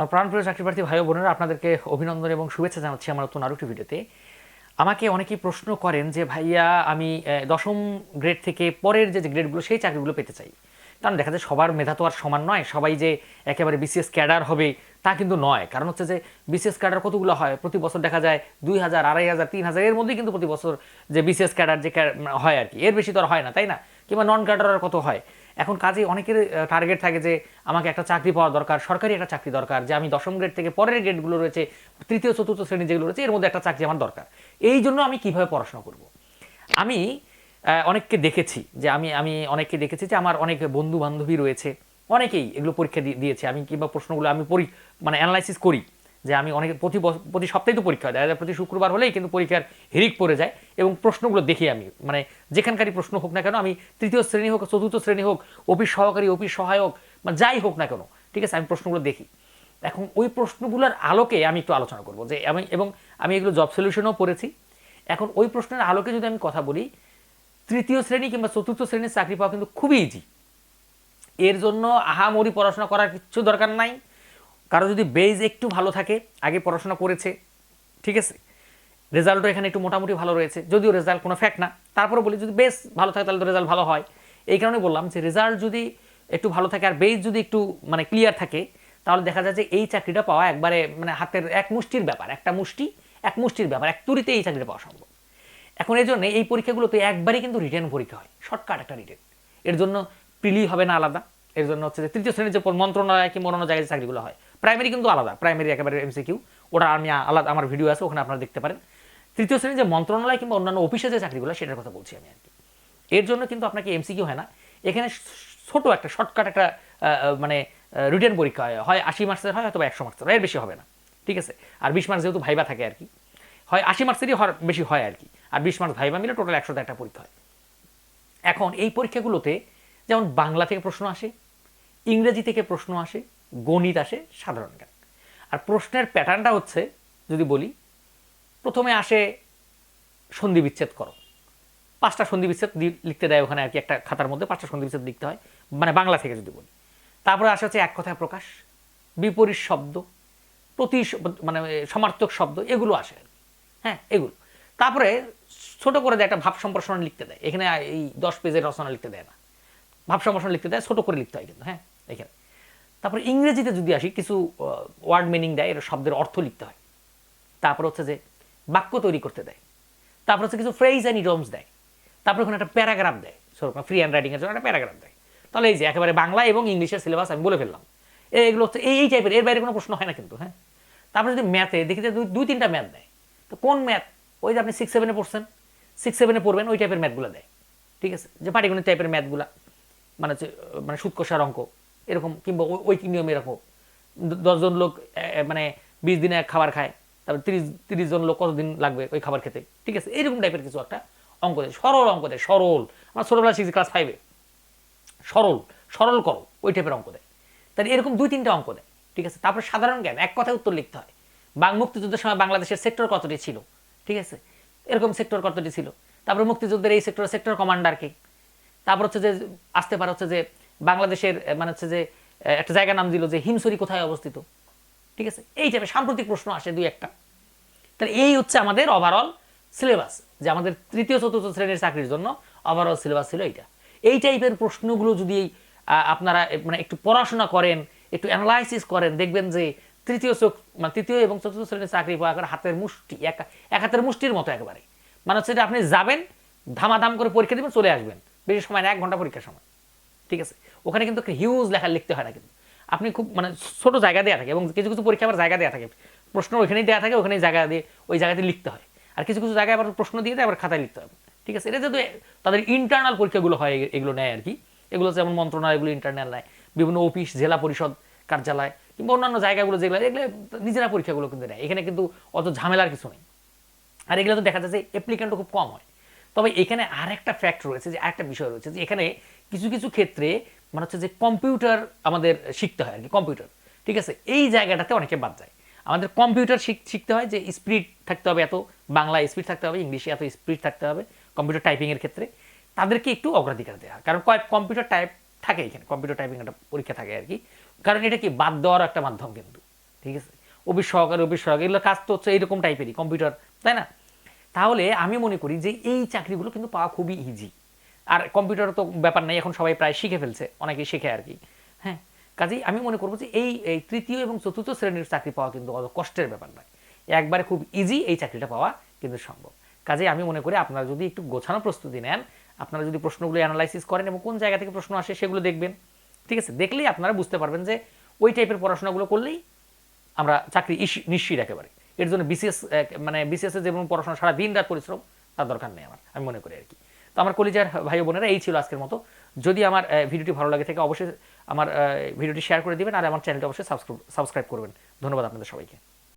আমার প্রাণপ্রিয় চাকরি প্রার্থী ভাই বোনেরা, আপনাদেরকে অভিনন্দন এবং শুভেচ্ছা জানাচ্ছি আমার নতুন আরও একটি ভিডিওতে। আমাকে অনেকেই প্রশ্ন করেন যে, ভাইয়া, আমি দশম গ্রেড থেকে পরের যে গ্রেডগুলো সেই চাকরিগুলো পেতে চাই। কারণ দেখা যায় সবার মেধা তো আর সমান নয়, সবাই যে একেবারে বিসিএস ক্যাডার হবে তা কিন্তু নয়। কারণ হচ্ছে যে বিসিএস ক্যাডার কতগুলো হয়? প্রতি বছর দেখা যায় দুই হাজার, আড়াই হাজার, তিন হাজার, এর মধ্যেই কিন্তু প্রতি বছর যে বিসিএস ক্যাডার যে হয় আর কি। এর বেশি তো আর হয় না, তাই না? কিংবা নন ক্যাডার কত হয়? এখন কাজে অনেকের টার্গেট থাকে যে আমাকে একটা চাকরি পাওয়া দরকার, সরকারি একটা চাকরি দরকার, যে আমি দশম গ্রেড থেকে পরের গ্রেডগুলো রয়েছে, তৃতীয়, চতুর্থ শ্রেণি যেগুলো রয়েছে, এর মধ্যে একটা চাকরি আমার দরকার। এই জন্য আমি কীভাবে পড়াশোনা করব? আমি অনেককে দেখেছি যে আমি আমি অনেককে দেখেছি যে আমার অনেক বন্ধু বান্ধবী রয়েছে, অনেকেই এগুলো পরীক্ষা দিয়েছে। আমি কিংবা প্রশ্নগুলো আমি পরি মানে অ্যানালাইসিস করি। যে আমি অনেক প্রতি প্রতি সপ্তাহে তো পরীক্ষা হয়। প্রতি শুক্রবার হলেই কিন্তু পরীক্ষার হিরিক পড়ে যায় এবং প্রশ্নগুলো দেখি আমি। মানে যেখানকারই প্রশ্ন হোক না কেন, আমি তৃতীয় শ্রেণি হোক, চতুর্থ শ্রেণি হোক, অফিস সহকারী, অফিস সহায়ক মানে যাই হোক না কেন, ঠিক আছে, আমি প্রশ্নগুলো দেখি। এখন ওই প্রশ্নগুলোর আলোকে আমি একটু আলোচনা করব যে আমি, এবং আমি এগুলো জব সলিউশনও পড়েছি। এখন ওই প্রশ্নের আলোকে যদি আমি কথা বলি, তৃতীয় শ্রেণি কিংবা চতুর্থ শ্রেণির চাকরি পাওয়া কিন্তু খুবই ইজি এর জন্য আহামরি পড়াশোনা করার কিচ্ছু দরকার নাই। কারও যদি বেজ একটু ভালো থাকে, আগে পড়াশোনা করেছে, ঠিক আছে? রেজাল্টও এখানে একটু মোটামুটি ভালো রয়েছে, যদিও রেজাল্ট কোনো ফ্যাক্ট না। তারপরে বলি, যদি বেশ ভালো থাকে, তাহলে তো রেজাল্ট ভালো হয়। এই কারণে বললাম যে রেজাল্ট যদি একটু ভালো থাকে আর বেজ যদি একটু মানে ক্লিয়ার থাকে, তাহলে দেখা যায় যে, এই চাকরিটা পাওয়া একবারে মানে হাতের এক মুষ্টির ব্যাপার, একটা মুষ্টি, এক মুষ্টির ব্যাপার, এক তুরিতে এই চাকরিটা পাওয়া সম্ভব। এখন এই জন্য এই পরীক্ষাগুলোতে একবারই কিন্তু রিটার্ন পরীক্ষা হয় শর্টকাট একটা রিটেন এর জন্য প্রিলি হবে না আলাদা, এর জন্য হচ্ছে যে, তৃতীয় শ্রেণির যে মন্ত্রণালয় কি অন্য জায়গায় চাকরিগুলো হয় প্রাইমারি কিন্তু আলাদা। প্রাইমারি একেবারে এমসিকিউ ওটা আমি আলাদা আমার ভিডিও আছে, ওখানে আপনারা দেখতে পারেন। তৃতীয় শ্রেণির যে মন্ত্রণালয় কিংবা অন্যান্য অফিসে যে চাকরিগুলো, সেটার কথা বলছি আমি আর কি এর জন্য কিন্তু আপনাকে এমসিকিউ হয় না। এখানে ছোট একটা শর্টকাট একটা মানে রিটেন পরীক্ষা হয়। হয় আশি মার্কসের হয়, অথবা একশো মার্কসের এর বেশি হবে না। ঠিক আছে? আর বিশ মার্কস যেহেতু ভাইবা থাকে আর কি হয় আশি মার্কসেরই হওয়ার বেশি হয় আর কি আর বিশ মার্কস ভাইবা মিলে টোটাল একশোতে একটা পরীক্ষা হয়। এখন এই পরীক্ষাগুলোতে যেমন বাংলা থেকে প্রশ্ন আসে, ইংরেজি থেকে প্রশ্ন আসে গণিত আসে সাধারণ জ্ঞান। আর প্রশ্নের প্যাটার্নটা হচ্ছে, যদি বলি, প্রথমে আসে সন্ধি বিচ্ছেদ করো। পাঁচটা সন্ধি বিচ্ছেদ লিখতে দেয় ওখানে আর কি, একটা খাতার মধ্যে পাঁচটা সন্ধি বিচ্ছেদ লিখতে হয় মানে বাংলা থেকে যদি বলি। তারপরে আসে হচ্ছে এক কথায় প্রকাশ, বিপরীত শব্দ, প্রতি মানে সমার্থক শব্দ, এগুলো আসে হ্যাঁ এগুলো। তারপরে ছোট করে দেয় একটা ভাব সম্প্রসারণ লিখতে দেয়। এখানে এই দশ পেজের রচনা লিখতে দেয় না। ভাব সম্প্রসারণ লিখতে দেয়, ছোট করে লিখতে হয় কিন্তু হ্যাঁ এখানে। তারপরে ইংরেজিতে যদি আসি, কিছু ওয়ার্ড মিনিং দেয় এর শব্দের অর্থ লিখতে হয়। তারপর হচ্ছে যে বাক্য তৈরি করতে দেয়। তারপর হচ্ছে কিছু ফ্রেজ অ্যান্ড ইডমস দেয়। তারপর ওখানে একটা প্যারাগ্রাফ দেয়। সেরকম ফ্রি হ্যান্ড রাইটিংয়ের জন্য একটা প্যারাগ্রাফ দেয়। তাহলে এই যে একেবারে বাংলা এবং ইংলিশের সিলেবাস আমি বলে ফেললাম। এই- এগুলো হচ্ছে এই এই টাইপের এর বাইরে কোনো প্রশ্ন হয় না কিন্তু হ্যাঁ? তারপরে যদি ম্যাথে দেখি যে দুই তিনটা ম্যাথ দেয়, তো কোন ম্যাথ ওই যে আপনি সিক্স সেভেনে পড়ছেন সিক্স সেভেনে পড়বেন, ওই টাইপের ম্যাথগুলো দেয়। ঠিক আছে? যে পাটিগণিত টাইপের ম্যাথগুলা মানে হচ্ছে মানে সুদ কষার অঙ্ক। এরকম, কিংবা ওই- নিয়ম এরকম। দশজন লোক মানে বিশ দিনে এক খাবার খায়, তারপর তিরিশ তিরিশ জন লোক কতদিন লাগবে ওই খাবার খেতে? ঠিক আছে? এরকম টাইপের কিছু একটা অঙ্ক দেয়। সরল অঙ্ক দেয়, সরল। আমরা ছোটোবেলা শিখছি ক্লাস ফাইভে সরল সরল করো, ওই টাইপের অঙ্ক দেয়। তাহলে এরকম দুই, তিনটা অঙ্ক দেয়। ঠিক আছে? তারপর সাধারণ জ্ঞান, এক কথায় উত্তর লিখতে হয়। বাং, মুক্তিযুদ্ধের সময় বাংলাদেশের সেক্টর কতটি ছিল? ঠিক আছে? এরকম সেক্টর কতটি ছিল? তারপর মুক্তিযুদ্ধের এই সেক্টর সেক্টর কমান্ডারকে তারপর হচ্ছে যে, আসতে পারে হচ্ছে যে বাংলাদেশের মানে হচ্ছে যে একটা জায়গার নাম দিল যে হিমসরি কোথায় অবস্থিত? ঠিক আছে? এই টাইপের সাম্প্রতিক প্রশ্ন আসে দুই একটা। তাহলে এই হচ্ছে আমাদের ওভারঅল সিলেবাস যে আমাদের তৃতীয়, চতুর্থ শ্রেণির চাকরির জন্য ওভারঅল সিলেবাস ছিল এইটা। এই টাইপের প্রশ্নগুলো যদি আপনারা মানে একটু পড়াশোনা করেন, একটু অ্যানালাইসিস করেন, দেখবেন যে তৃতীয় চোখ মানে তৃতীয় এবং চতুর্থ শ্রেণির চাকরি পাওয়া হাতের মুষ্টি, এক এক হাতের মুষ্টির মতো একেবারে। মানে হচ্ছে আপনি যাবেন, ধামাধাম করে পরীক্ষা দেবেন, চলে আসবেন। বেশি সময় না, এক ঘণ্টা পরীক্ষার সময়। ঠিক আছে? ওখানে কিন্তু হিউজ লেখা লিখতে হয় না কিন্তু। আপনি খুব মানে ছোট জায়গা দেওয়া থাকে এবং কিছু কিছু পরীক্ষা আবার জায়গা দেওয়া থাকে। প্রশ্ন ওইখানেই দেওয়া থাকে ওখানেই জায়গা দিয়ে ওই জায়গাতে লিখতে হয়। আর কিছু কিছু জায়গায় আবার প্রশ্ন দিয়ে দেয়, আবার খাতায় লিখতে হবে ঠিক আছে? এটা যেহেতু তাদের ইন্টারনাল পরীক্ষাগুলো হয় এগুলো নেয় আর কি। এগুলো যেমন মন্ত্রণালয়গুলো ইন্টারনাল নেয়। বিভিন্ন অফিস জেলা পরিষদ, কার্যালয় কিংবা অন্যান্য জায়গাগুলো যেগুলো এগুলো নিজেরা পরীক্ষাগুলো কিন্তু নেয় এখানে কিন্তু অত ঝামেলার কিছু নেই। আর এগুলো তো দেখা যায় যে অ্যাপ্লিকেন্টও খুব কম হয়। তবে এখানে আর একটা ফ্যাক্ট রয়েছে যে, আরেকটা বিষয় রয়েছে যে, এখানে কিছু কিছু ক্ষেত্রে মানে হচ্ছে যে কম্পিউটার আমাদের শিখতে হয় আর কি কম্পিউটার ঠিক আছে? এই জায়গাটাতে অনেকে বাদ যায়। আমাদের কম্পিউটার শিখ- শিখতে হয় যে স্পিড থাকতে হবে, এত বাংলা স্পিড থাকতে হবে ইংলিশে এত স্পিড থাকতে হবে কম্পিউটার টাইপিংয়ের ক্ষেত্রে। তাদেরকে একটু অগ্রাধিকার দেওয়া। কারণ কয়েক কম্পিউটার টাইপ থাকে এখানে কম্পিউটার টাইপিং একটা পরীক্ষা থাকে আর কি। কারণ এটা কি, বাদ দেওয়ার একটা মাধ্যম কিন্তু। ঠিক আছে? অফিস সহকারী অফিস সহকারী এগুলো কাজ তো হচ্ছে এইরকম টাইপেরই কম্পিউটার তাই না? তাহলে আমি মনে করি যে এই চাকরিগুলো কিন্তু পাওয়া খুবই ইজি আর কম্পিউটার তো ব্যাপার নেই, এখন সবাই প্রায় শিখে ফেলছে, অনেকেই শেখে আর কি। হ্যাঁ কাজেই আমি মনে করব যে এই এই তৃতীয় এবং চতুর্থ শ্রেণির চাকরি পাওয়া কিন্তু অত কষ্টের ব্যাপার নয়। একবারে খুব ইজি এই চাকরিটা পাওয়া কিন্তু সম্ভব। কাজেই আমি মনে করি আপনারা যদি একটু গোছানো প্রস্তুতি নেন, আপনারা যদি প্রশ্নগুলো অ্যানালাইসিস করেন এবং কোন জায়গা থেকে প্রশ্ন আসে সেগুলো দেখবেন, ঠিক আছে? দেখলেই আপনারা বুঝতে পারবেন যে ওই টাইপের পড়াশোনাগুলো করলেই আমরা চাকরি নিশ্চিত একেবারে। এর জন্য বিসিএস মানে বিসিএস এর যেমন পড়াশোনা সারা দিন রাত পরিশ্রম, তার দরকার নেই আমার, আমি মনে করি আর কি। তো আমার কলিজার ভাই বোনেরা এই ছিল আজকের মতো। যদি আমার ভিডিওটি ভালো লাগে থাকে, অবশ্যই আমার ভিডিওটি শেয়ার করে দেবেন আর আমার চ্যানেলটি অবশ্যই সাবস্ক্রাইব করবেন। ধন্যবাদ আপনাদের সবাইকে।